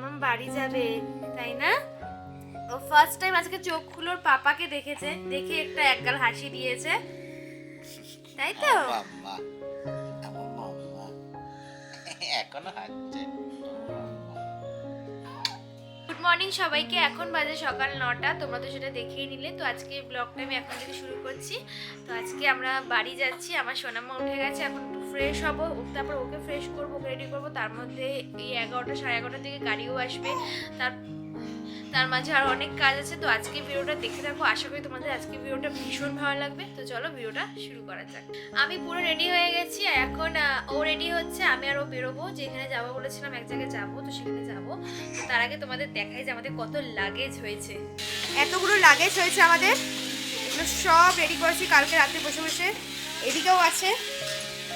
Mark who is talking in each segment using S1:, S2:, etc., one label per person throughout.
S1: আজকে বাড়ি যাবে তাই না? ও ফার্স্ট টাইম আজকে চোখ খুলোর পাপাকে দেখেছে দেখে একটা একগাল হাসি দিয়েছে। তাই তো?
S2: মাম্মা মাম্মা এখনও
S1: গুড মর্নিং সবাইকে এখন বাজে সকাল নটা তোমরা তো সেটা দেখেই নিলে। তো আজকে ব্লগটা আমি এখন থেকে শুরু করছি। তো আজকে আমরা বাড়ি যাচ্ছি আমার সোনামা উঠে গেছে এখন ফ্রেশ হব, তারপর ওকে ফ্রেশ করব রেডি করব, তার মধ্যে এই এগারোটা সাড়ে এগারোটার দিকে গাড়িও আসবে। তার তার মাঝে আর অনেক কাজ আছে, তো আজকে ভিডিওটা দেখে থাকো। আশা করি তোমাদের আজকে ভিডিওটা ভীষণ ভালো লাগবে। তো চলো ভিডিওটা শুরু করা যাক। আমি পুরো রেডি হয়ে গেছি, আর এখন ও রেডি হচ্ছে, আমি আর ও বেরোবো। যেখানে যাব বলেছিলাম এক জায়গায় যাব, তো সেখানে যাব। তো তার আগে তোমাদের দেখাই যে আমাদের কত লাগেজ হয়েছে।
S3: এতগুলো লাগেজ হয়েছে আমাদের। সব রেডি করেছি কালকে রাতে বসে বসে। এদিকেও আছে।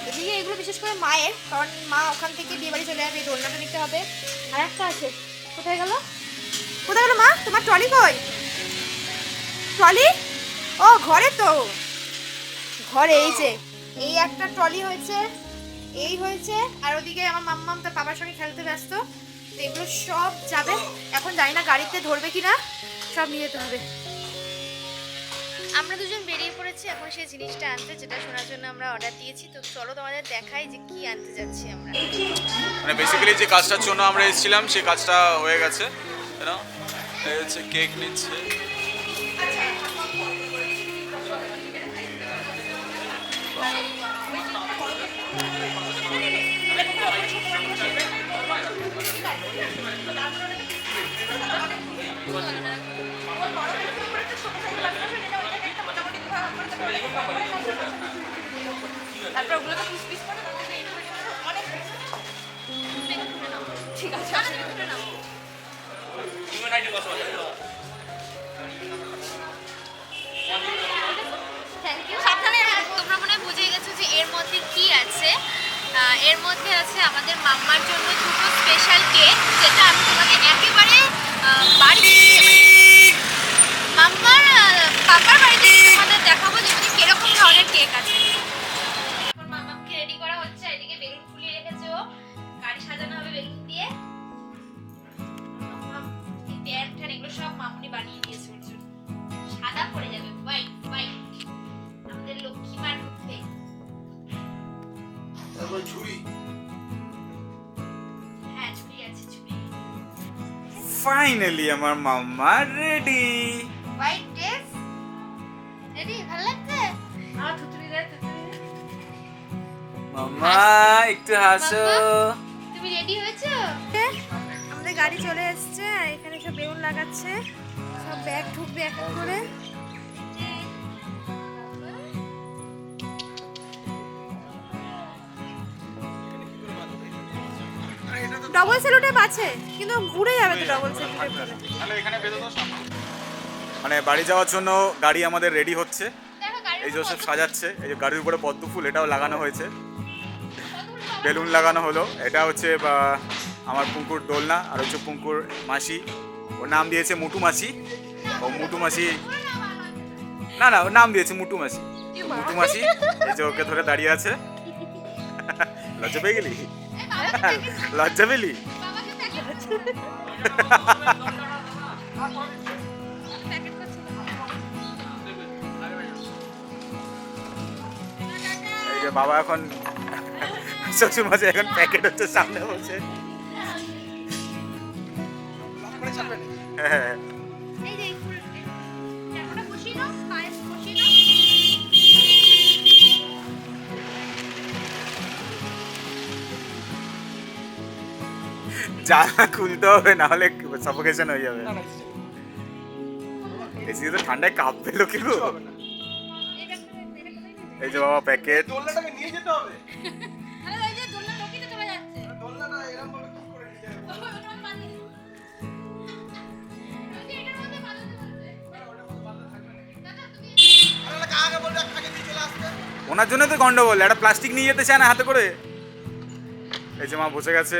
S3: এদিকে এগুলো বিশেষ করে মায়ের, কারণ মা ওখান থেকে বিয়ে বাড়ি চলে যাবে, এই দোলনাটা নিতে হবে। আর একটা আছে। কোথায় গেল? কোথায় গেল মা? তোমার ট্রলি কই? ট্রলি? ও, ঘরে তো। ঘরে, এই যে। এই একটা ট্রলি হয়েছে, এই হয়েছে, আর ওদিকে আমার মাম্মাম তার বাবার সঙ্গে খেলতে ব্যস্ত। তো এগুলো সব যাবে। এখন জানি না গাড়িতে ধরবে কি না সব নিয়ে যেতে হবে।
S1: আমরা দুজন বেরিয়ে পড়েছি এখন সেই জিনিসটা আনতে যেটা শোনার জন্য আমরা অর্ডার দিয়েছি। তো চলো তোমাদের দেখাই যে কি আনতে যাচ্ছি আমরা।
S4: মানে বেসিক্যালি যে কাজটার জন্য আমরা এসেছিলাম সেই কাজটা হয়ে গেছে না এই হচ্ছে কেক নিচ্ছে।
S3: তারপর ওগুলো তো পিস পিস ঠিক আছে
S1: সাবধানে তোমরা মনে বুঝে গেছো যে এর মধ্যে কি আছে। এর মধ্যে আছে আমাদের মাম্মার জন্য দুটো স্পেশাল কেক যেটা আমি
S4: ফাইনালি আমার মাম্মা রেডি
S1: হোয়াইট ড্রেস রেডি ভালো লাগছে? আমার থুতুরি রে থুতুরি
S4: মাম্মা একটু হাসো।
S1: তুমি রেডি হয়েছো?
S3: আমাদের গাড়ি চলে এসছে আর এখানে সব বেগুন লাগাচ্ছে। সব ব্যাগ ঢুকবে এক এক করে। ডবল সেলোটেপ আছে কিন্তু উড়ে যাবে তো ডবল সেলোটেপ
S4: মানে বাড়ি যাওয়ার জন্য গাড়ি আমাদের রেডি হচ্ছে। এই যে সব সাজাচ্ছে এই যে গাড়ির উপরে পদ্ম ফুল এটাও লাগানো হয়েছে। বেলুন লাগানো হলো। এটা হচ্ছে বা, আমার পুঙ্কুর দোলনা আর হচ্ছে পুঙ্কুর মাসি। ওর নাম দিয়েছে মুটু মাসি। ও মুটু মাসি না না ওর নাম দিয়েছে মুটু মাসি। মুটু মাসি এই যে ওকে ধরে দাঁড়িয়ে আছে। লজ্জা পেয়ে গেলি? লজ্জা পেলি? এই যে বাবা এখন শ্বশুর মাসে এখন প্যাকেট হচ্ছে সামনে বসে। হ্যাঁ। জানা খুলতে হবে না হলে সাফোকেশন হয়ে যাবে এসি তো ঠান্ডায় কাঁপবে লোকে গো।
S1: এই
S4: যে বাবা প্যাকেট
S2: দোলনাটাকে নিয়ে যেতে হবে।
S4: ওনার জন্য তো গন্ডগোল একটা প্লাস্টিক নিয়ে যেতে চায় না হাতে করে। এই যে মা বসে গেছে।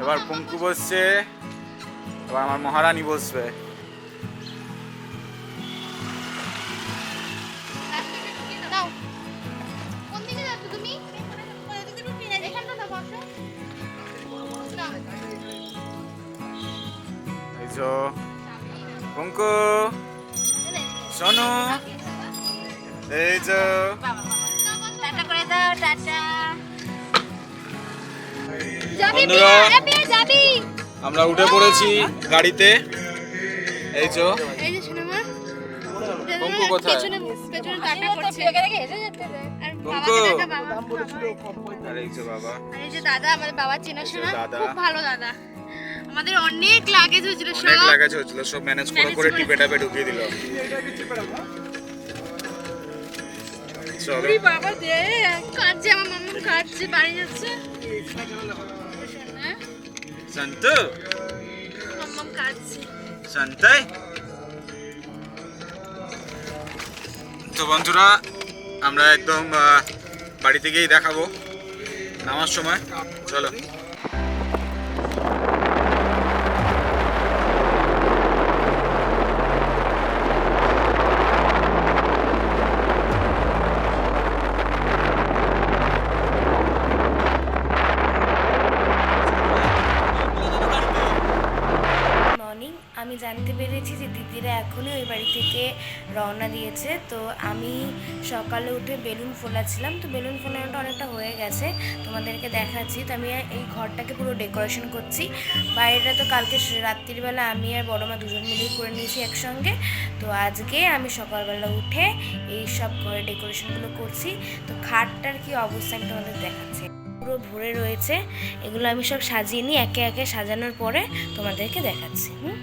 S4: এবার কুঙ্কু বসছে এবার আমার মহারানী বসবে। এই যে।
S1: টাটা করে দাও টাটা।
S4: বন্ধুরা আমরা উঠে পড়েছি গাড়িতে। এই কোথায়? যে
S1: দাদা আমাদের বাবার চেনাশোনা
S4: দাদা।
S1: খুব ভালো দাদা। আমাদের অনেক লাগেজ হয়েছিল
S4: অনেক
S1: সব।
S4: লাগাজ হচ্ছিল সব ম্যানেজ করে টিপে টাপে ঢুকিয়ে দিল। চলো।
S1: ওরে বাবা দে। কাঁদছে আমার মাম্মা কাঁদছে বাড়ি যাচ্ছে।
S4: শান্ত?
S1: Mamam কাঁদছে
S4: Santai. তো বন্ধুরা আমরা একদম বাড়ি গিয়েই দেখাবো নামার সময়। চলো
S5: মর্নিং আমি জানতে পেরেছি যে দিদিরা এখনই ওই বাড়ি থেকে রওনা দিয়েছে। তো আমি সকালে উঠে বেলুন ফোলাচ্ছিলাম। তো বেলুন ফোলানোটা অনেকটা হয়ে গেছে, তোমাদেরকে দেখাচ্ছি। তো আমি এই ঘরটাকে পুরো ডেকোরেশন করছি। বাইরেটা তো কালকে রাত্রিবেলা আমি আর বড় মা দুজন মিলেই করে নিয়েছি একসঙ্গে। তো আজকে আমি সকালবেলা উঠে এই সব ঘরে ডেকোরেশনগুলো করছি। তো খাটটার কি অবস্থা আমি তোমাদের দেখাচ্ছি। পুরো ভরে রয়েছে। এগুলো আমি সব সাজিয়ে নিই একে একে সাজানোর পরে তোমাদেরকে দেখাচ্ছি। হুম?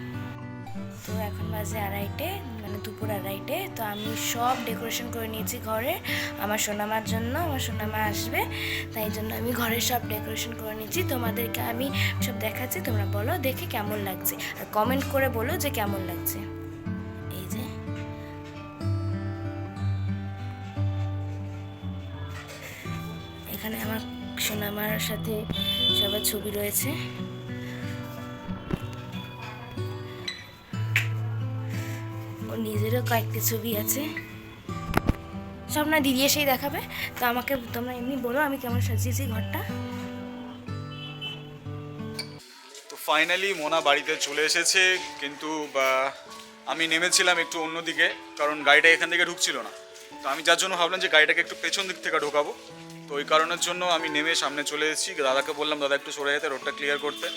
S5: তো এখন বাজে আড়াইটে মানে দুপুর আড়াইটে। তো আমি সব ডেকোরেশন করে নিয়েছি ঘরে। আমার সোনামার জন্য, আমার সোনামা আসবে। তাই জন্য আমি ঘরে সব ডেকোরেশন করে নিয়েছি। তোমাদেরকে আমি সব দেখাচ্ছি, তোমরা বলো দেখে কেমন লাগছে। আর কমেন্ট করে বলো যে কেমন লাগছে। এই যে। এখানে আমার সোনামার সাথে সবার ছবি রয়েছে। ওর নিজেরও কয়েকটি ছবি আছে। সব না দিদি এসেই দেখাবে। তো আমাকে তোমরা এমনি বলো, আমি কেমন সাজিয়েছি ঘরটা।
S4: তো ফাইনালি মোনা বাড়িতে চলে এসেছে, কিন্তু আমি নেমেছিলাম একটু অন্যদিকে, কারণ গাড়িটা এখান থেকে ঢুকছিল না। তো আমি যার জন্য ভাবলাম যে গাড়িটাকে একটু পেছন দিক থেকে ঢোকাবো। তো ওই কারণের জন্য আমি নেমে সামনে চলে এসেছি। দাদাকে বললাম, দাদা, একটু সরে যেতে রোডটা ক্লিয়ার করতে।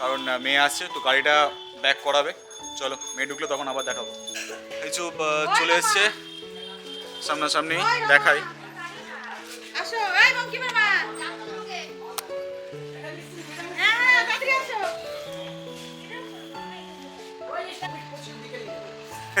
S4: কারণ মেয়ে আসছে, তো গাড়িটা ব্যাক করাবে। চলো, মেয়ে ঢুকলে তখন আবার দেখাবো। আহ, চলে এসছে। সামনাসামনি দেখাই।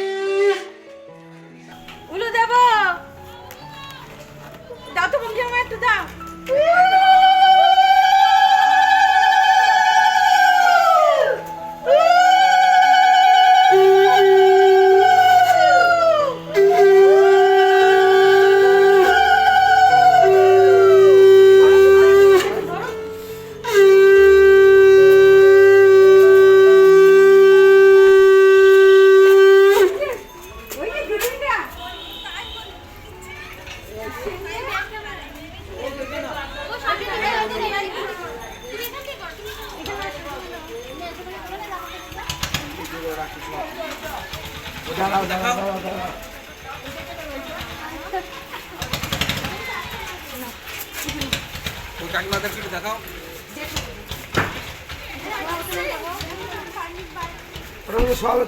S4: পরে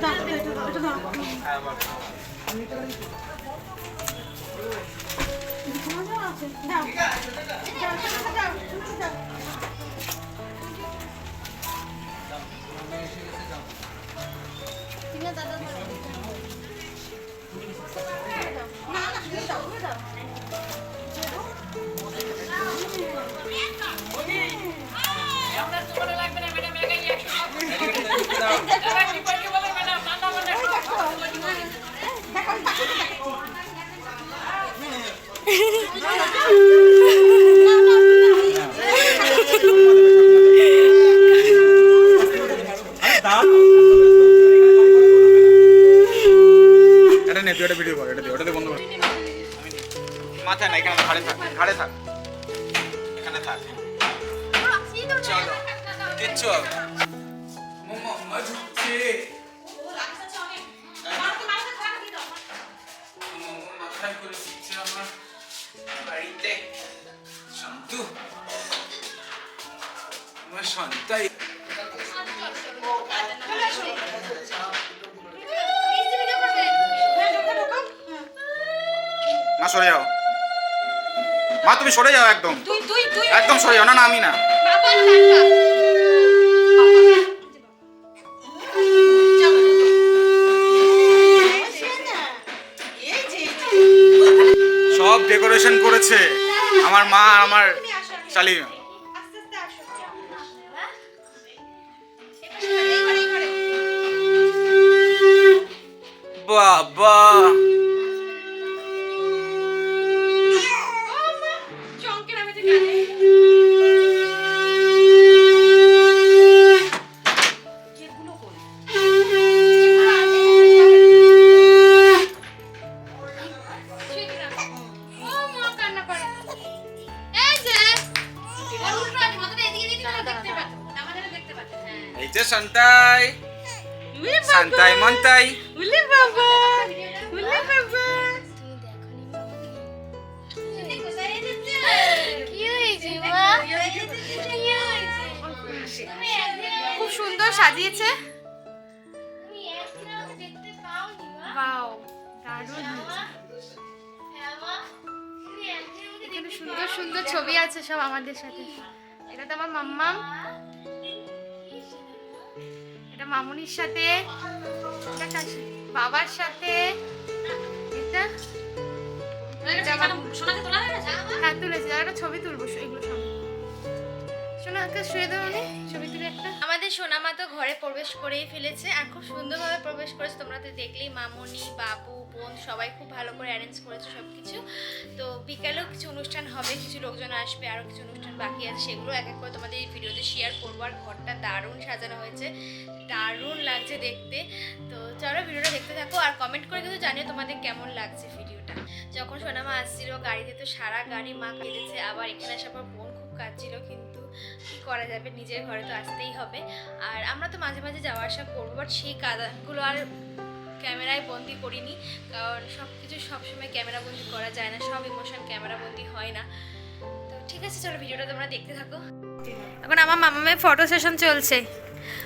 S4: এটা নে তুই এটা ভিডিও কর এটা দে ওটাতে বন্ধ কর মাথায় না এখানে ঘাড়ে থাক ঘাড়ে থাক। এখানে থাক। চলো কিচ্ছু হবে মাথায় করে শিখছে আমার। বাড়িতে। শান্তু। আমার শান্তাই মা সরে যাও। মা তুমি সরে যাও একদম।
S3: তুই তুই তুই।
S4: একদম সরে যাও। না না আমি না। ডেকোরেশন করেছে। আমার মা আমার
S3: আস্তে
S4: বাবা। এই যে শান্তাই শান্তাই মন্তাই।
S3: উলে বাবা উলে বাবা খুব সুন্দর সাজিয়েছে সুন্দর সুন্দর ছবি আছে সব আমাদের সাথে। এটা তো আমার মাম্মাম। মামুনির সাথে? বাবার সাথে এটা? হ্যাঁ তুলেছি একটা ছবি তুলবো এগুলো সব। শুয়ে দেবো ছবি তুলে একটা।
S1: আমাদের সোনামা তো ঘরে প্রবেশ করেই ফেলেছে আর খুব সুন্দরভাবে প্রবেশ করেছে। তোমরা তো দেখলেই মামনি বাবু বোন সবাই খুব ভালো করে অ্যারেঞ্জ করেছে সব কিছু তো বিকালেও কিছু অনুষ্ঠান হবে কিছু লোকজন আসবে আরও কিছু অনুষ্ঠান বাকি আছে সেগুলো এক এক করে তোমাদের এই ভিডিওতে শেয়ার করব। আর ঘরটা দারুণ সাজানো হয়েছে। দারুণ লাগছে দেখতে। তো চলো ভিডিওটা দেখতে থাকো আর কমেন্ট করে কিন্তু জানিও তোমাদের কেমন লাগছে ভিডিওটা। যখন সোনামা আসছিল, গাড়িতে তো সারা গাড়ি মা কেঁদেছে, আবার এখানে আসার পর বোন খুব কাঁদছিল, কিন্তু কি করা যাবে? নিজের ঘরে তো আসতেই হবে। আর আমরা তো মাঝে মাঝে যাওয়া আসা করব বাট সেই কাদাগুলো আর ক্যামেরায় বন্দি করিনি, কারণ সব কিছু সবসময় ক্যামেরা বন্দি করা যায় না, সব ইমোশন ক্যামেরা বন্দি হয় না। ঠিক আছে চলো ভিডিওটা তোমরা দেখতে থাকো। এখন আমার মামামের ফটো সেশন চলছে।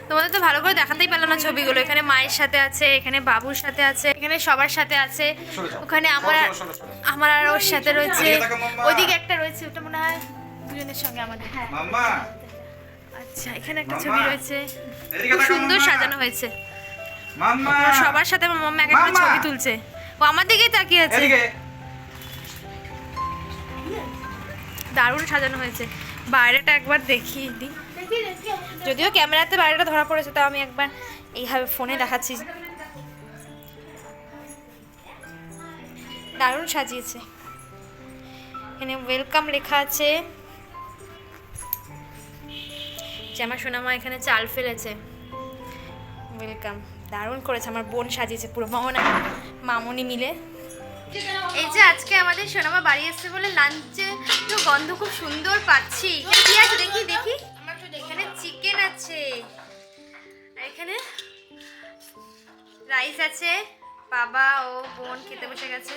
S1: তোমাদের তো ভালো করে দেখাতেই পারলাম না ছবিগুলো। এখানে মায়ের সাথে আছে এখানে বাবুর সাথে আছে এখানে সবার সাথে আছে। ওখানে আমার। আমার আর ওর সাথে রয়েছে। ওইদিকে একটা রয়েছে ওটা মনে হয় দুজনের সঙ্গে আমাদের। হ্যাঁ। আচ্ছা এখানে একটা ছবি রয়েছে। খুব সুন্দর সাজানো হয়েছে। সবার সাথে আমার মাম্মা এক একটা ছবি তুলছে। ও আমার দিকেই তাকিয়ে আছে। দারুণ সাজানো হয়েছে। বাইরেটা একবার দেখিয়ে দিই। যদিও ক্যামেরাতে বাইরেটা ধরা পড়েছে, তাও আমি একবার এইভাবে ফোনে দেখাচ্ছি। দারুণ সাজিয়েছে। এখানে ওয়েলকাম লেখা আছে। যে আমার সোনামা এখানে চাল ফেলেছে। ওয়েলকাম দারুণ করেছে, আমার বোন সাজিয়েছে পুরো। মামনা মামনি মিলে। এই যে আজকে আমাদের সোনামা বাড়ি এসেছে বলে লাঞ্চে তো গন্ধ খুব সুন্দর পাচ্ছি। কি আছে দেখি দেখি। এখানে চিকেন আছে। আর এখানে রাইস আছে। বাবা ও বোন খেতে বসে গেছে।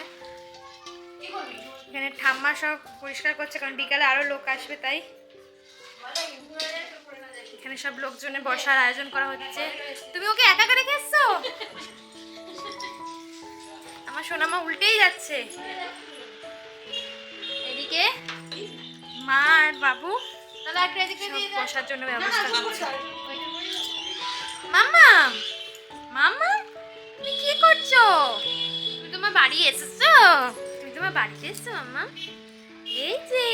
S1: এখানে ঠাম্মা সব পরিষ্কার করছে, কারণ বিকালে আরও লোক আসবে তাই। এখানে সব লোকজনের বসার আয়োজন করা হচ্ছে। তুমি ওকে একা করে রেখে সোনামা উল্টেই যাচ্ছে। এদিকে মা আর বাবু বসার জন্য ব্যবস্থা করছে। মাম্মা মাম্মা তুমি কি করছ? তুমি তোমার বাড়ি এসেছ? তুমি তোমার বাড়িতে এসেছ মাম্মা? এই যে